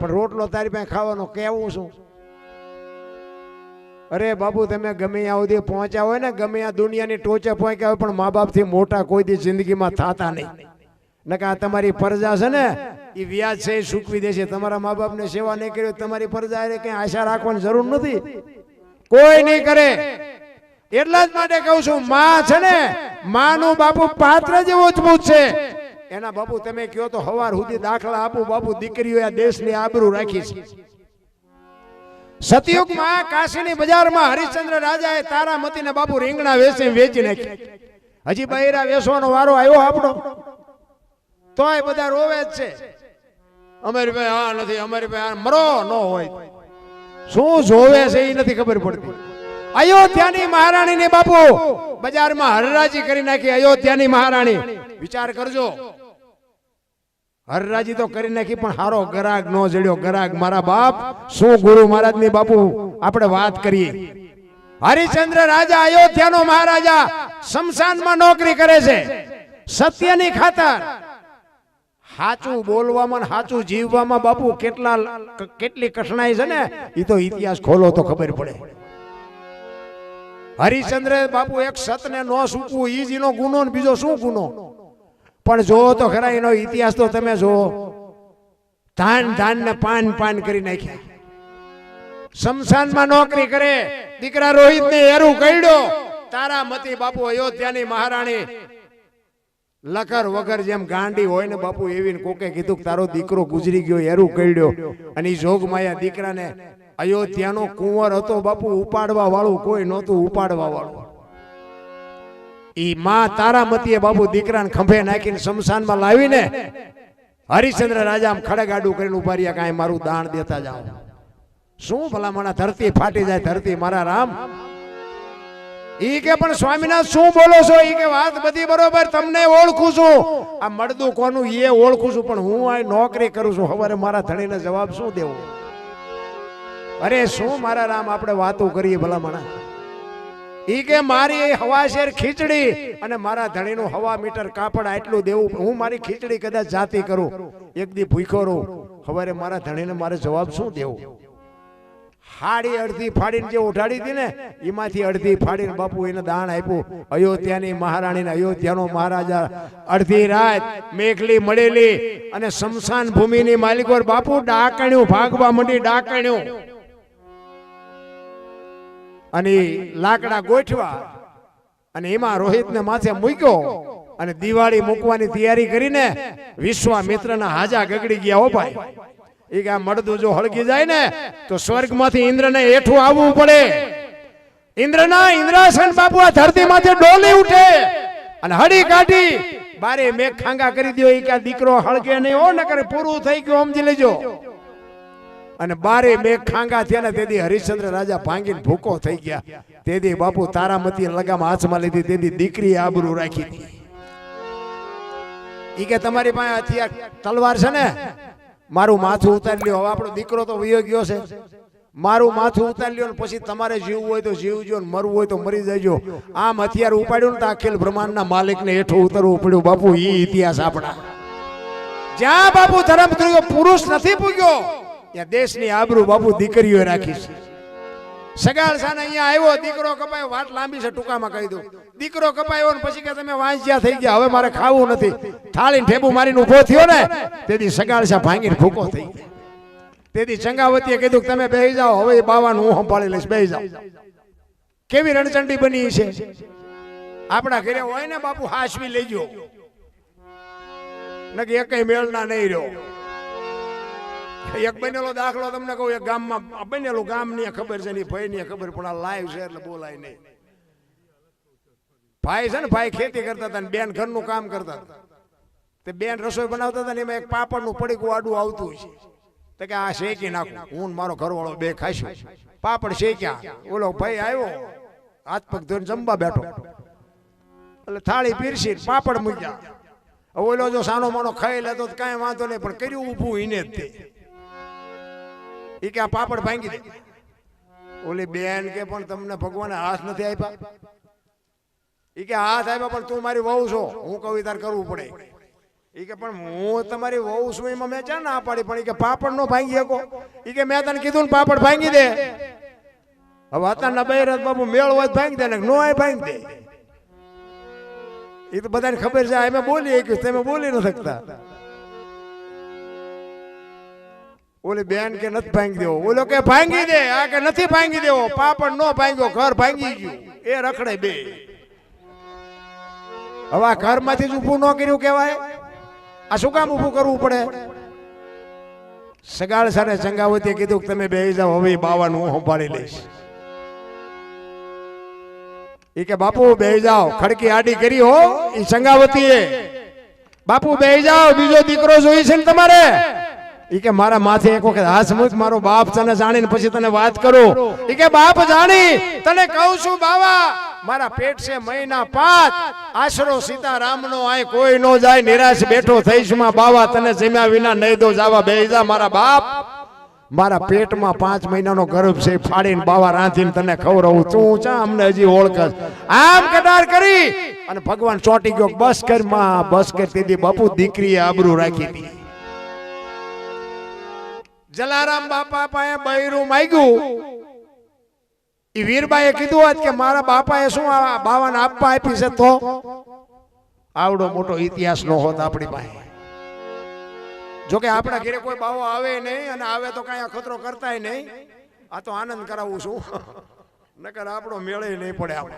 પણ રોટલો તારી પાસે ખાવાનો કેવું શું અરે બાબુ, તમે ગમે ત્યાં સુધી પહોંચ્યા હોય ને, ગમે આ દુનિયાની ટોચે પહોંચ્યા હોય, પણ મા બાપથી મોટા કોઈ દી જિંદગીમાં થતા નહીં. નકે આ તમારી ફરજા છે ને એ વ્યાજ છે એ સૂકવી દેશે. તમારા મા બાપને સેવા નહીં કરી તમારી ફરજા એ કઈ આશા રાખવાની જરૂર નથી. કોઈ નહીં કરે. એટલા જ માટે કહું છું, માં છે ને, માનું બાપુ પાત્ર જેવો મજબૂત છે. એના બાપુ તમે કયો તો હવાર સુધી દાખલા આપું, બાપુ, દીકરીઓ આ દેશની આબરૂ રાખી છે. સતયુગમાં કાશીની બજારમાં હરિશ્ચંદ્ર રાજાએ તારામતીને બાપુ રીંગણા વેચી વેચી નાખી હજી બહેરા વેચવાનો વારો આવ્યો આપણો. તોય બધા રોવે જ છે. અમારી ભાઈ આ નથી, અમારી ભાઈ આ મરો ન હોય. શું જોવે છે એ નથી ખબર પડતી. અયોધ્યાની મહારાણીને બાપુ, બજારમાં હરરાજી કરી નાખી અયોધ્યાની મહારાણી. વિચાર કરજો. હરરાજી તો કરી નાખી, પણ હારો ગરાગ નો જડ્યો. ગરાગ મારા બાપ, શું ગુરુ મહારાજની બાપુ? આપણે વાત કરીએ. હરિચંદ્ર રાજા અયોધ્યાનો મહારાજા શમશાનમાં નોકરી કરે છે. સત્યની ખાતર. સાચું બોલવામાં સાચું જીવવામાં બાપુ કેટલા, કેટલી કઠણાઈ છે ને? એ તો ઇતિહાસ ખોલો તો ખબર પડે. હરિચંદ્ર બાપુ એક સતને ન સૂકવું ઈ જ ગુનો ને બીજો શું ગુનો? પણ જોવો તો ખરા, એનો ઇતિહાસ તો તમે જોવો ધાન ધાન ને પાન પાન કરી નાખ્યા. શમશાનમાં નોકરી કરે, દીકરા રોહિત ને એરું કઈડ્યો તારામતી બાપુ અયોધ્યાની મહારાણી. લખર વગર જેમ ગાંડી હોય ને બાપુ એવી કોકે કીધું તારો દીકરો ગુજરી ગયો, એરું કઈડ્યો અને ઈ જોગમાયા દીકરાને અયોધ્યાનો કુંવર હતો બાપુ ઉપાડવા વાળું કોઈ નહોતું ઉપાડવા વાળું ઈ માં તારામતીએ બાપુ દીકરાને ખંભે નાખીને શમશાનમાં લાવીને હરિશ્ચંદ્ર રાજા આમ ખડગાડું કરીને ઊભા રહ્યા, કાંઈ મારું દાણ દેતા જાઓ. શું ભલામણા, ધરતી ફાટી જાય, ધરતી મારા રામ? ઈ કે પણ સ્વામીનાથ શું બોલો છો? ઈ કે વાત બધી બરોબર, તમને ઓળખું છું. આ મળદું કોનું એ ઓળખું છું, પણ હું આ નોકરી કરું છું. હવે મારા ધણીને જવાબ શું દેવો? અરે શું મારા રામ આપણે વાતો કરીએ ભલામણા? ઈ કે મારી હવા શેર ખીચડી અને મારા ધણીનું હવા મીટર કાપડ આટલું દેવું. હું મારી ખીચડી કદાચ જાતી કરું. એક દી ભૂખો રહું. હવારે મારા ધણીને મારે જવાબ શું દેવો? હાડી અડધી ફાડીને જે ઉઠાડી હતી ને એમાંથી અડધી ફાડીને બાપુ એને દાન આપ્યું. અયોધ્યાની મહારાણીને, અયોધ્યાનો મહારાજા, અડધી રાત મેઘલી મળેલી અને શમશાન ભૂમિની માલિકો બાપુ ડાકણ્યું ભાગવા મંડી, ડાકણ્યું. અને લાકડા ગોઠવા અને એમાં રોહિતને માથે મૂક્યો અને દિવાળી મૂકવાની તૈયારી કરીને વિશ્વામિત્રના હાજા ગગડી ગયા હો ભાઈ. એ કે આ મળદું જો હળગી જાય ને તો સ્વર્ગમાંથી ઇન્દ્રને હેઠું આવવું પડે. ઇન્દ્રના ઇન્દ્રાસન બાપુ આ ધરતીમાંથી ડોલી ઉઠે અને હડી કાઢી. બારે મેઘ ખાંગા કરી દો એ કે દીકરો હળગે નહીં હો નકર પૂરું થઈ ગયું સમજી લેજો. અને બારે મેઘ ખાંગા થયા ને તેથી હરિશ્ચંદ્ર રાજા ભાંગીને ભૂકો થઈ ગયા. તેથી બાપુ તારામતી લગામ હાથમાં લીધી, તેથી દીકરી આબરૂ રાખી ઈ કે તમારી પાસે હથિયાર તલવાર છે ને? મારું માથું ઉતારી લ્યો. હવે આપણો દીકરો તો વયો ગયો છે. મારું માથું ઉતારી લ્યો પછી તમારે જીવવું હોય તો જીવજો ને મરવું હોય તો મરી જજો. આમ હથિયાર ઉપાડ્યું ને તો અખિલ બ્રહ્માંડના માલિકને હેઠું ઉતરવું પડ્યું. બાપુ, ઈ ઇતિહાસ આપણા. જ્યાં બાપુ ધર્મ પુરુષ નથી પૂગ્યો ત્યાં દેશની આબરૂ બાપુ દીકરીઓ રાખી છે. સગાળ સાને અહીંયા આવ્યો, દીકરો કપાયો વાટ લાંબી છે, ટૂંકામાં કહી દઉં. દીકરો કપાયો ને પછી કે તમે વાંચ્યા થઈ ગયા, હવે મારે ખાવું નથી. થાળીને ઠેબુ મારીને ઊભો થયો ને, તેથી સગાળ સા ભાંગીને ભૂકો થઈ ગયો. તેથી ચંગાવતીએ કીધું કે તમે બેસી જાઓ, હવે બાવાનું હું સંભાળી લઈશ, બેહી જાઓ. કેવી રણચંડી બની છે? આપણા ઘરે હોય ને બાપુ હાસવી લેજો. નકે એકય મેળના નહીં રહ્યો. એક બનેલો દાખલો તમને કહું, એક ગામમાં બનેલું ગામની ખબર છે ની ભાઈ ની ખબર, પણ આ લાઈવ છે એટલે બોલાય નહીં. ભાઈ છે ને ભાઈ ખેતી કરતા હતા ને બેન ઘરનું કામ કરતા હતા. તે બેન રસોઈ બનાવતા હતા ને એમાં એક પાપડનું પડીકું આડું આવતું છે. તો કે આ શેકી નાખું. હું મારો ઘરવાળો બે ખાઈશું. પાપડ શેક્યા. ઓલો ભાઈ આવ્યો. હાથ પગ ધોઈને જમવા બેઠો. એટલે થાળી પીરસી પાપડ મૂક્યા. ઓલો જો સાનો માનો ખાઈ લેતો કાંઈ વાંધો નહીં, પણ કર્યું ઊભું ઈને જ તે. ઈ કે આ પાપડ ભાંગી દે. ઓલી બેન કે પણ તમને ભગવાને હાથ નથી આપ્યા? ઈ કે હાથ આપ્યા પણ તું મારી વહુ છો. હું ઈ તાર કરવું પડે. એ કે પણ હું તમારી વહુ છું એમાં મેં ચા ના પાડી? પણ એ કે પાપડ નો ભાંગી શકો. ઈ કે મેં તને કીધું ને પાપડ ભાંગી દે. હવે અત્યારના બૈરત બાબુ મેળ હોય ભાંગી દે ને નો હોય ભાંગી દે. એ તો બધાને ખબર છે અમે બોલી કે તમે બોલી ન શકતા. ઓલી બેન કે નથી ભાંગી દેવો. ઓલો કે ભાંગી દે આ કે નથી ભાંગી દેવો. પાપડ નો ભાંગ્યો ઘર ભાંગી ગયું. એ રખડે બે. હવે આ ઘરમાંથી જ ઊભું ન કર્યું કહેવાય. આ શું કામ ઊભું કરવું પડે? સગાળ સાથે ચંગાવતીએ કીધું કે તમે બે જાઓ હવે બાવા બાવાનું હું સંભાળી લઈશ. એ કે બાપુ બે જાઓ. ખડકી આડી કરી હો એ સંગાવતીએ બાપુ બે જાઓ બીજો દીકરો જોઈ છે ને તમારે? ઈ કે મારા માથે એક વખત હાથ મૂક, મારો બાપ તને જાણીને પછી તને વાત કરું. ઈ કે, બાપ જાણી, તને કહું છું, બાવા, મારા પેટ છે મહિના પાંચ આશરો સીતારામનો આય કોઈ નો જાય, નિરાશ બેઠો થઈશમાં, બાવા, તને જમ્યા વિના નહીં દો, જાવા બે મારા બાપ. મારા પેટમાં પાંચ મહિનાનો ગર્ભ છે, ફાડીને બાવા રાંધીને તને ખવડાવું. તું ચા અમને હજી ઓળખ. આમ કટાર કરી અને ભગવાન ચોંટી ગયો, બસ કરમાં, બસ કર. દીધી બાપુ દીકરીએ આબરૂ રાખી હતી જલારામ બાપા પાસે બૈરું માંગ્યું. એ વીરબાઈએ કીધું હોત કે મારા બાપાએ શું આ બાવાને આપવા આપી છે તો? આવડો મોટો ઇતિહાસ નો હોત આપણી પાસે. જોકે આપણા ઘરે કોઈ બાવો આવે નહીં અને આવે તો કાંઈ અખતરો કરતાય નહીં. આ તો આનંદ કરાવું છું. નકર આપણો મેળે નહીં પડે આપણે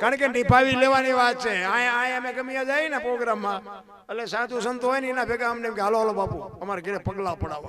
કારણ કે નિભાવી લેવાની વાત છે. આયા આયા અમે ગમે જાય ને પ્રોગ્રામમાં. એટલે સાધુ સંતો હોય ને એના ભેગા અમને હાલો હાલો બાપુ અમારે ઘરે પગલા પડાવવા.